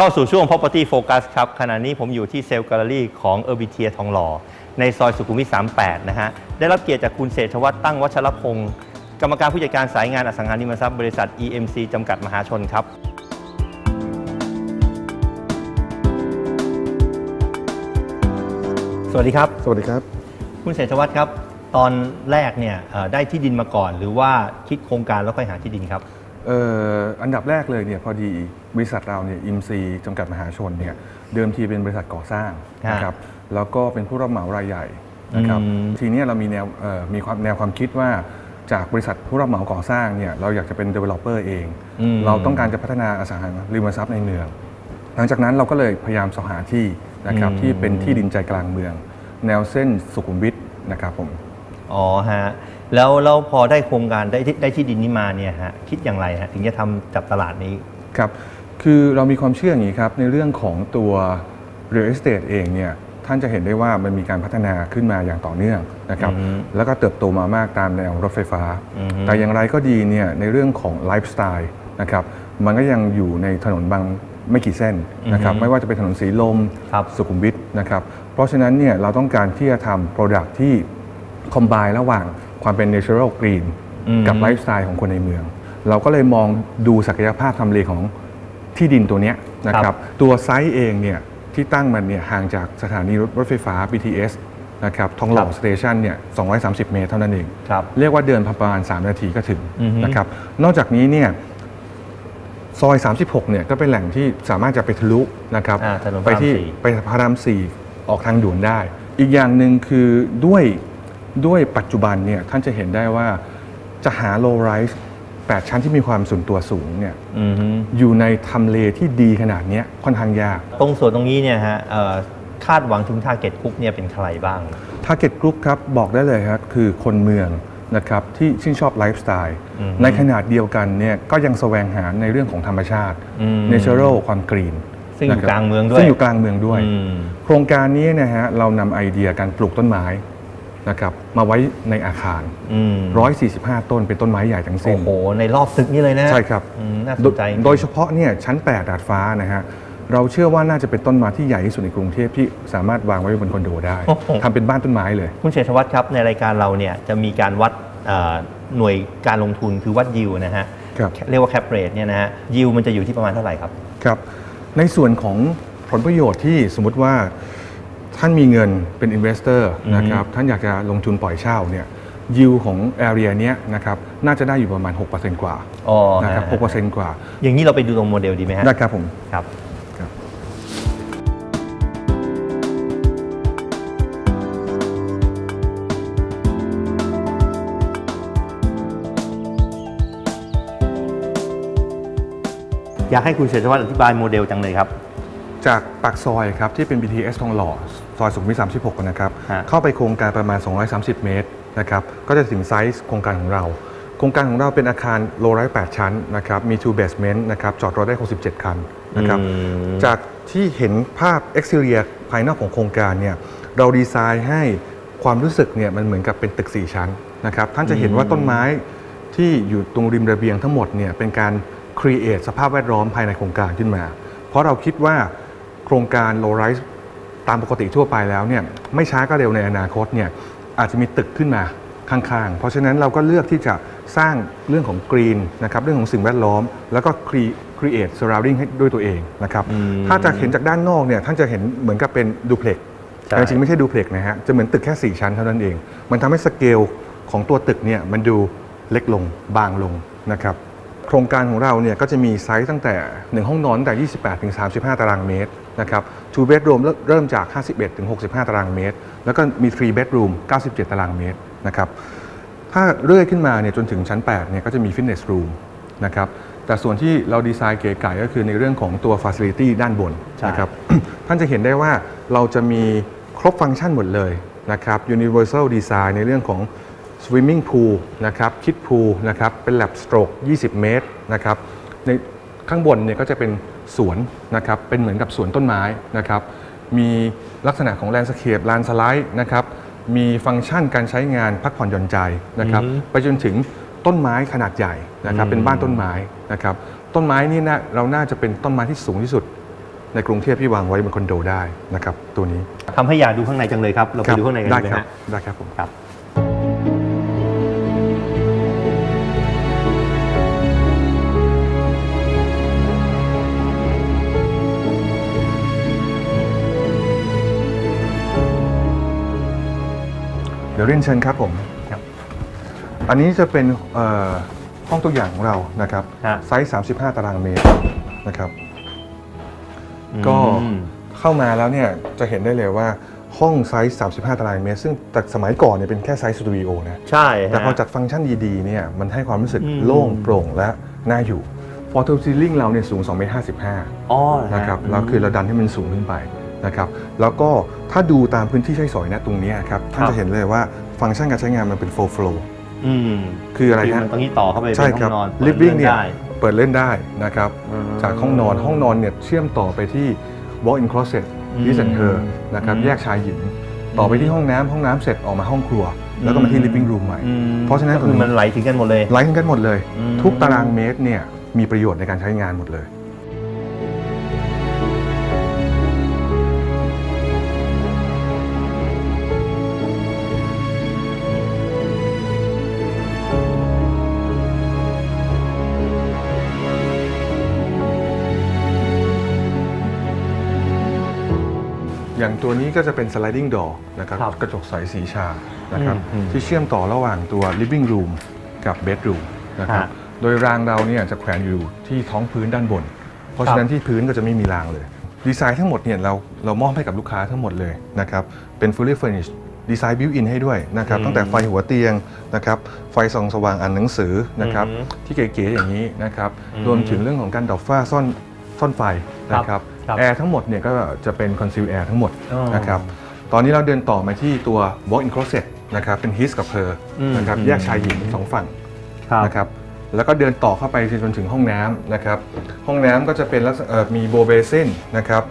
เข้าสู่ช่วง property focus ครับ ขณะนี้ผมอยู่ที่เซลล์แกลเลอรี่ของเออร์บิเทียทองหล่อ ในซอยสุขุมวิท 38 นะฮะ ได้รับเกียรติจากคุณเศรษฐวัฒน์ตั้งวัชรพงศ์กรรมการผู้จัดการสายงานอสังหาริมทรัพย์บริษัท EMC จำกัดมหาชนครับ สวัสดีครับ สวัสดีครับ คุณเศรษฐวัฒน์ครับ ตอนแรกเนี่ยเอ่อได้ที่ดินมาก่อน หรือว่าคิดโครงการแล้วค่อยหาที่ดินครับเอ่ออันดับแรกเลยเนี่ยพอดีบริษัทเราเนี่ยอิมซีจำกัดมหาชนเนี่ยเดิมทีเป็นบริษัทก่อสร้างฮะนะครับแล้วก็เป็นผู้รับเหมารายใหญ่นะครับอืมทีเนี้ยเรามีแนวเอ่อมีความแนวความคิดว่าจากบริษัทผู้รับเหมาก่อสร้างเนี่ยเราอยากจะเป็น developer เองอืมเราต้องการจะพัฒนาอสังหาริมทรัพย์ในเมือง หลังจากนั้นเราก็เลยพยายามสอหาที่นะครับอืมที่เป็นที่ดินใจกลางเมือง แนวเส้นสุขุมวิทนะครับผมอ๋อฮะ แล้วแล้วพอได้โครงการได้ที่ได้ที่ดินนี้มาเนี่ยฮะคิดอย่างไรฮะถึงจะทำจับตลาดนี้ ครับคือเรามีความเชื่ออย่างนี้ครับในเรื่องของตัว real estate เองเนี่ยท่านจะเห็นได้ว่ามันมีการพัฒนาขึ้นมาอย่างต่อเนื่องนะครับอือฮึแล้วก็เติบโตมามากตามแนวรถไฟฟ้า อือฮึ แต่อย่างไรก็ดีเนี่ยในเรื่องของไลฟ์สไตล์นะครับมันก็ยังอยู่ในถนนบางไม่กี่เส้นนะครับอือฮึไม่ว่าจะเป็นถนนสีลม ครับ สุขุมวิทนะครับ เพราะฉะนั้นเนี่ยเราต้องการที่จะทำ Product ที่คอม b บระหว่าง ความเป็น natural green อืมกับไลฟ์สไตล์ของคนในเมือง เราก็เลยมองดูศักยภาพทำเลของที่ดินตัวเนี้ยนะคครัรับบตัวไซต์เองเนี่ยที่ตั้งมันเนี่ยห่างจากสถานีรถไฟฟ้า BTS นะครับทองหล่อสเตชันเนี่ย 230 เมตรเท่านั้นเองครับเรียกว่าเดินประมาณ 3 นาทีก็ถึงอือฮึนะครับ นอกจากนี้เนี่ยซอย 36 เนี่ยก็เป็นแหล่งที่สามารถจะไปทะลุนะครับอ่าถนนพไประรามที่สี่ไปพระรามสี่ออกทางด่วนได้ อีกอย่างหนึ่งคือด้วย ด้วยปัจจุบันเนี่ยท่านจะเห็นได้ว่าจะหา low rise 8ชั้นที่มีความส่วนตัวสูงเนี่ยอือฮึอยู่ในทำเลที่ดีขนาดเนี้ยค่อนข้างยาก ตรงส่วนตรงนี้เนี่ยฮะเอ่อคาดหวังถึงทาร์เก็ตกรุ๊ปเนี่ยเป็นใครบ้าง Target Group ครับบอกได้เลยครับคือคนเมืองนะครับที่ชื่นชอบไลฟ์สไตล์อืมในขนาดเดียวกันเนี่ยก็ยังแสวงหาในเรื่องของธรรมชาติอืม Natural ความกรีนซึ่งอยู่นะครับกลางเมืองด้วยซึ่งอยู่กลางเมืองด้วย อืม โครงการนี้นะฮะเรานำไอเดียการปลูกต้นไม้ นะครับมาไว้ในอาคาร อืม145 ต้นเป็นต้นไม้ใหญ่ทั้งสิ้โอ้น โห ในรอบตึกนี่เลยนะใช่ครับ อืมน่าสโดนใจจริงๆโดยเฉพาะเนี่ยชั้น 8 ดาดฟ้านะฮะเราเชื่อว่าน่าจะเป็นต้นไม้ที่ใหญ่ที่สุดในกรุงเทพที่สามารถวางไว้บนคอนโดได้โอ้โหทำเป็นบ้านต้นไม้เลย คุณเศรษฐวัฒน์ครับ ในรายการเราเนี่ยจะมีการวัดเอ่อหน่วยการลงทุนคือวัดยิวนะฮะ ครับ เรียกว่าแคปเรทเนี่ยนะฮะยิวมันจะอยู่ที่ประมาณเท่าไหร่ครับ ครับในส่วนของผลประโยชน์ที่สมมุติว่า ท่านมีเงินเป็นอินเวสเตอร์อืมนะครับท่านอยากจะลงทุนปล่อยเช่าเนี่ยยิวของแอเรียเนี้ยนะครับน่าจะได้อยู่ประมาณ 6%กว่าอ๋อนะครับฮะ6%กว่า อย่างนี้เราไปดูตรงโมเดลดีไหมฮะได้ครับผมครับครับอยากให้คุณเศรษฐวัฒน์อธิบายโมเดลจังเลยครับ จากปากซอยครับที่เป็น BTS ทองหล่อซอยสุขุมวิท36นะครับฮะ เข้าไปโครงการประมาณ 230 เมตรนะครับก็จะถึงไซส์โครงการของเรา โครงการของเราเป็นอาคารโลไร8ชั้นนะครับมี two basement นะครับจอดรถได้ 67 คันนะครับอืม จากที่เห็นภาพ exterior ภายนอกของโครงการเนี่ยเราดีไซน์ให้ความรู้สึกเนี่ยมันเหมือนกับเป็นตึก 4 ชั้นนะครับท่านจะเห็นว่าต้นไม้ที่อยู่ตรงริมระเบียงทั้งหมดเนี่ยเป็นการ create สภาพแวดล้อมภายในโครงการขึ้นมา เพราะเราคิดว่า โครงการ low rise ตามปกติทั่วไปแล้วเนี่ยไม่ช้าก็เร็วในอนาคตเนี่ยอาจจะมีตึกขึ้นมาข้างๆ เพราะฉะนั้นเราก็เลือกที่จะสร้างเรื่องของกรีนนะครับเรื่องของสิ่งแวดล้อม แล้วก็ cre- create surrounding ให้ด้วยตัวเองนะครับอืมถ้าจะเห็นจากด้านนอกเนี่ยท่านจะเห็นเหมือนกับเป็นดูเพล็กใช่แต่จริงๆไม่ใช่ดูเพล็กนะฮะจะเหมือนตึกแค่ 4 ชั้นเท่านั้นเอง มันทำให้สเกลของตัวตึกเนี่ยมันดูเล็กลงบางลงนะครับ โครงการของเราเนี่ยก็จะมีไซส์ตั้งแต่ 1 ห้องนอนตั้งแต่ 28 ถึง 35 ตารางเมตรนะครับ two bedroom เริ่มเริ่มจาก 51 ถึง 65 ตารางเมตร แล้วก็มี three bedroom 97 ตารางเมตรนะครับถ้าเรื่อยขึ้นมาเนี่ยจนถึงชั้น 8 เนี่ยก็จะมีฟิตเนสรูมนะครับแต่ส่วนที่เราดีไซน์เก๋ไก่ก็คือในเรื่องของตัว Facility ด้านบนใช่นะครับท่านจะเห็นได้ว่าเราจะมีครบฟังก์ชันหมดเลยนะครับ Universal Design ในเรื่องของ Swimming Pool นะครับ Kid Pool นะครับเป็น Lap Stroke 20 เมตรนะครับในข้างบนเนี่ยก็จะเป็นสวนนะครับเป็นเหมือนกับสวนต้นไม้นะครับมีลักษณะของแลนด์สเคปลานสไลด์นะครับมีฟังก์ชันการใช้งานพักผ่อนหย่อนใจนะครับอือฮึไปจนถึงต้นไม้ขนาดใหญ่นะครับอืมเป็นบ้านต้นไม้นะครับต้นไม้นี่นะเราน่าจะเป็นต้นไม้ที่สูงที่สุด ในกรุงเทพที่วางไว้บนคอนโดได้นะครับตัวนี้ทำให้อยากดูข้างในจังเลยครับ เราไปดูข้างในกันได้ไหมครับฮะได้ครับผมครับ เรียนเชิญครับผมครับ อันนี้จะเป็นเอ่อห้องตัวอย่างของเรานะครับ ฮะ ไซส์ 35 ตารางเมตรนะครับ ก็อืม เข้ามาแล้วเนี่ยจะเห็นได้เลยว่าห้องไซส์ 35 ตารางเมตร ซึ่งแต่สมัยก่อนเนี่ยเป็นแค่ไซส์สตูดิโอนะ ใช่ฮะ แต่พอจัดฟังก์ชันดีๆเนี่ยมันให้ความรู้สึกอืม โล่งโปร่งและน่าอยู่ฟอร์ l ซีลิงเราเนี่ยสูง2เมตร55 อ๋อเหอฮนะครับแล้วคือเราดันให้มันสูงขึ้นไป นะครับแล้วก็ถ้าดูตามพื้นที่ใช้สอยนะตรงเนี้ยครับท่านครับจะเห็นเลยว่าฟังก์ชันการใช้งานมันเป็น full flow อืมคืออะไรคือฮะมันตรงนี้ต่อเข้าไปใช่เป็นคห้รัอบงนอน living เนี่ยได้เปิดเล่นได้นะครับอืมจากห้องนอนห้องนอนเนี่ยเชื่อมต่อไปที่ walk-in closet อืมที่เซนเตอร์นะครับอืมแยกชายหญิง ต่อไปที่ห้องน้ำห้องน้ำเสร็จออกมาห้องครัว แล้วก็มาที่ living room ใหม่อืมเพราะฉะนั้นก็คือมันไหลถึงกันหมดเลยไลฟ์กันหมดเลยอืมทุกตารางเมตรเนี่ยมีประโยชน์ในการใช้งานหมดเลย ตัวนี้ก็จะเป็น sliding door นะครับครับกระจกใสสีชานะครับอืมที่เชื่อมต่อระหว่างตัว living room กับ bedroom นะครับฮะโดยรางเราเนี่ยจะแขวนอยู่ที่ท้องพื้นด้านบน เพราะครับฉะนั้นที่พื้นก็จะไม่มีรางเลย ดีไซน์ทั้งหมดเนี่ยเราเรามอบให้กับลูกค้าทั้งหมดเลยนะครับเป็น fully furnished ดีไซน์ built in ให้ด้วยนะครับอืมตั้งแต่ไฟหัวเตียงนะครับไฟส่องสว่างอ่านหนังสือนะครับอืมที่เก๋ๆอย่างนี้นะครับอืม รวมถึงเรื่องของการดับฝ้าซ่อนซ่อนไฟนะครับครับ แอร์ทั้งหมดเนี่ยก็จะเป็น conceal air ทั้งหมดอ๋อนะครับตอนนี้เราเดินต่อมาที่ตัว walk-in closet นะครับเป็น his กับ her อืมนะครับอืมแยกชายหญิงสองฝั่งครับนะครับแล้วก็เดินต่อเข้าไปจนถึงห้องน้ำนะครับห้องน้ำก็จะเป็นลักษณะเอ่อมีโบเบเซนนะครับ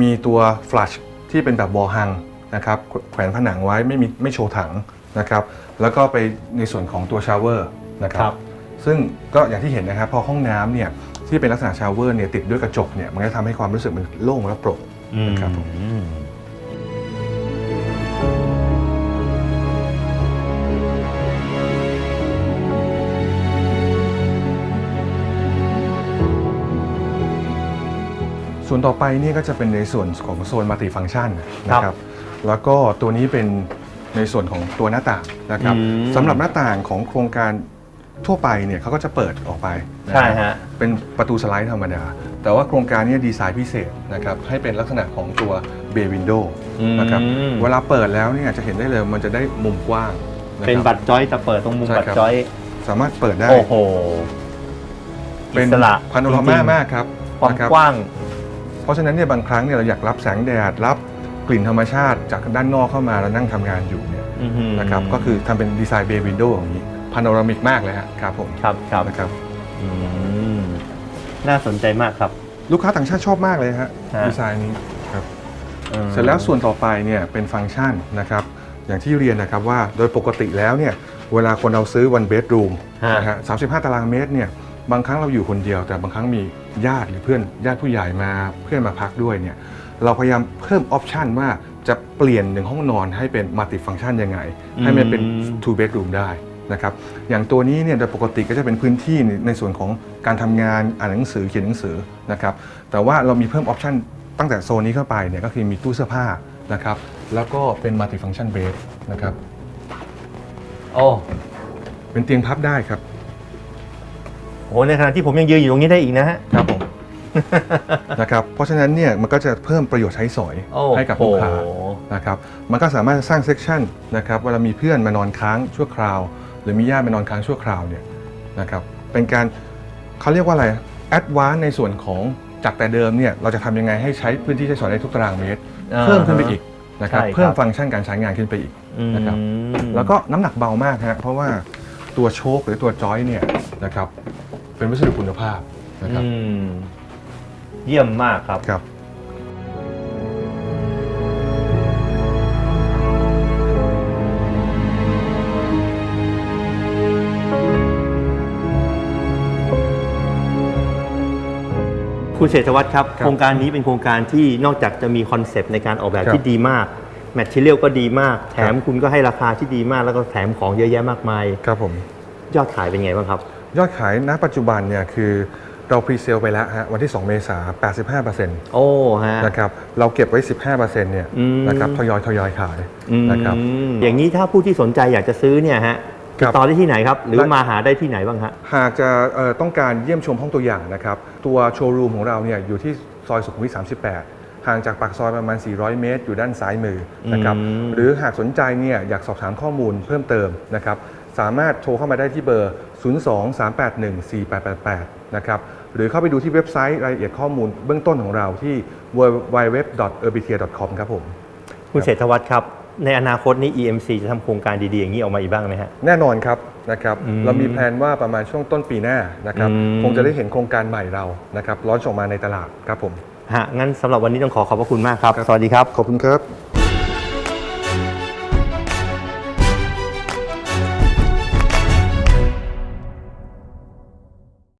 มีตัว flush ที่เป็นแบบบอฮังนะครับแขวนผนังไว้ไม่มีไม่โชว์ถังนะครับแล้วก็ไปในส่วนของตัวชาวเวอร์นะครัครับบซึ่งก็อย่างที่เห็นนะครับพอห้องน้ำเนี่ย ที่เป็นลักษณะชาวเวอร์เนี่ยติดด้วยกระจกเนี่ยมันก็ทำให้ความรู้สึกมันโล่งและโปร่งนะครับผม อืมส่วนต่อไปเนี่ยก็จะเป็นในส่วนของโซนมัลติฟังก์ชันนะครับ แล้วก็ตัวนี้เป็นในส่วนของตัวหน้าต่างนะครับอืม สำหรับหน้าต่างของโครงการ ทั่วไปเนี่ยเขาก็จะเปิดออกไปนคใช่รับฮะ เป็นประตูสไลด์ธรรมดา แต่ว่าโครงการเนี้ดีไซน์พิเศษนะครับให้เป็นลักษณะของตัวเบย์วินโดว์นะครับอืม เวลาเปิดแล้วเนี่ยจะเห็นได้เลยมันจะได้มุมกว้างะครับเป็นบัตรจอยจะเปิดตรงมุมใช่บัตครัรบจอย สามารถเปิดได้ โอ้โหเป็นอิสระพาโนราจมาริงๆมากครับความนะครับ กว้าง เพราะฉะนั้นเนี่ยบางครั้งเนี่ยเราอยากรับแสงแดด รับกลิ่นธรรมชาติจากด้านนอกเข้ามาแล้วนั่งทำงานอยู่เนี่ยอื้อหือนะครับก็คือทำเป็นดีไซน์เบย์วินโดว์อย่างนี้ พาโนรามิกมากเลยฮะครับผมครับครับนะครับอืมน่าสนใจมากครับ ลูกค้าต่างชาติชอบมากเลยฮะฮะ ดีไซน์นี้ครับ อืม เสร็จแล้วส่วนต่อไปเนี่ยเป็นฟังก์ชันนะครับ อย่างที่เรียนนะครับว่าโดยปกติแล้วเนี่ยเวลาคนเราซื้อวันเบดรูมฮะ นะฮะ35ตารางเมตรเนี่ยบางครั้งเราอยู่คนเดียว แต่บางครั้งมีญาติหรือเพื่อนญาติผู้ใหญ่มาเพื่อนมาพักด้วยเนี่ยเราพยายามเพิ่มออปชันว่าจะเปลี่ยนหนึ่งห้องนอนให้เป็นมัลติฟังก์ชันยังไง ให้มันเป็นอืม two bedroom ได้ นะครับอย่างตัวนี้เนี่ยโดยปกติก็จะเป็นพื้นที่ในในส่วนของการทำงานอ่านหนังสือเขียนหนังสือนะครับแต่ว่าเรามีเพิ่มออปชันตั้งแต่โซนนี้เข้าไปเนี่ยก็คือมีตู้เสื้อผ้านะครับแล้วก็เป็นมัลติฟังก์ชันเบดนะครับโอ้เป็นเตียงพับได้ครับโหในขณะที่ผมยังยืนอยู่ตรงนี้ได้อีกนะฮะครับผมนะครับเพราะฉะนั้นเนี่ยมันก็จะเพิ่มประโยชน์ใช้สอยโอ้ให้กับลูกค้านะครับมันก็สามารถสร้างเซกชันนะครับเวลามีเพื่อนมานอนค้างชั่วคราว หรือมีญาติมานอนค้างชั่วคราวเนี่ยนะครับเป็นการเขาเรียกว่าอะไรแอดวานในส่วนของจากแต่เดิมเนี่ยเราจะทำยังไงให้ใช้พื้นที่ใช้สอยได้ทุกตารางเมตรอ่าเพิ่มขึ้นไปอีกนะครับใช่ครับเพิ่มฟังก์ชันการใช้งานขึ้นไปอีกนะครับอืมแล้วก็น้ำหนักเบามากฮะเพราะว่าตัวโชคหรือตัวจอยเนี่ยนะครับเป็นวัสดุคุณภาพนะครับอืมเยี่ยมมากครับครับ คุณเศรษฐวัฒน์ครับครับ โครงการนี้เป็นโครงการที่นอกจากจะมีคอนเซปต์ในการออกแบบครับที่ดีมาก แมทเทียลก็ดีมาก แถมครับคุณก็ให้ราคาที่ดีมาก แล้วก็แถมของเยอะแยะมากมาย ครับผม ยอดขายเป็นไงบ้างครับ ยอดขายณปัจจุบันเนี่ยคือเราพรีเซลไปแล้วฮะวันที่ 2 เมษายน85%โอ้ฮะนะครับเราเก็บไว้ 15%เนี่ยอืมนะครับทยอยทยอยขายอืมนะครับอย่างนี้ถ้าผู้ที่สนใจอยากจะซื้อเนี่ยฮะครั ติบดต่อได้ที่ไหนครับ หรือได้มาหาได้ที่ไหนบ้างฮะหากจะเอ่อต้องการเยี่ยมชมห้องตัวอย่างนะครับ ตัวโชว์รูมของเราเนี่ยอยู่ที่ซอยสุขุมวิท 38 ห่างจากปากซอยประมาณ 400 เมตร อยู่ด้านซ้ายมือนะครับอืมหรือหากสนใจเนี่ยอยากสอบถามข้อมูลเพิ่มเติมนะครับสามารถโทรเข้ามาได้ที่เบอร์ 023814888 นะครับ หรือเข้าไปดูที่เว็บไซต์รายละเอียดข้อมูลเบื้องต้นของเราที่ www.urbitia.com ครับผม คุณเศรษฐวัฒน์ครับ ในอนาคตนี้ EMC จะทำโครงการดีๆอย่างนี้ออกมาอีกบ้างไหมฮะ แน่นอนครับนะครับอืมเรามีแผนว่าประมาณช่วงต้นปีหน้านะครับอืม คงจะได้เห็นโครงการใหม่เรานะครับร้อนออกมาในตลาดครับผม ฮะงั้นสำหรับวันนี้ต้องขอขอบพระคุณมากครับ สวัสดีครับ ขอบคุณครับ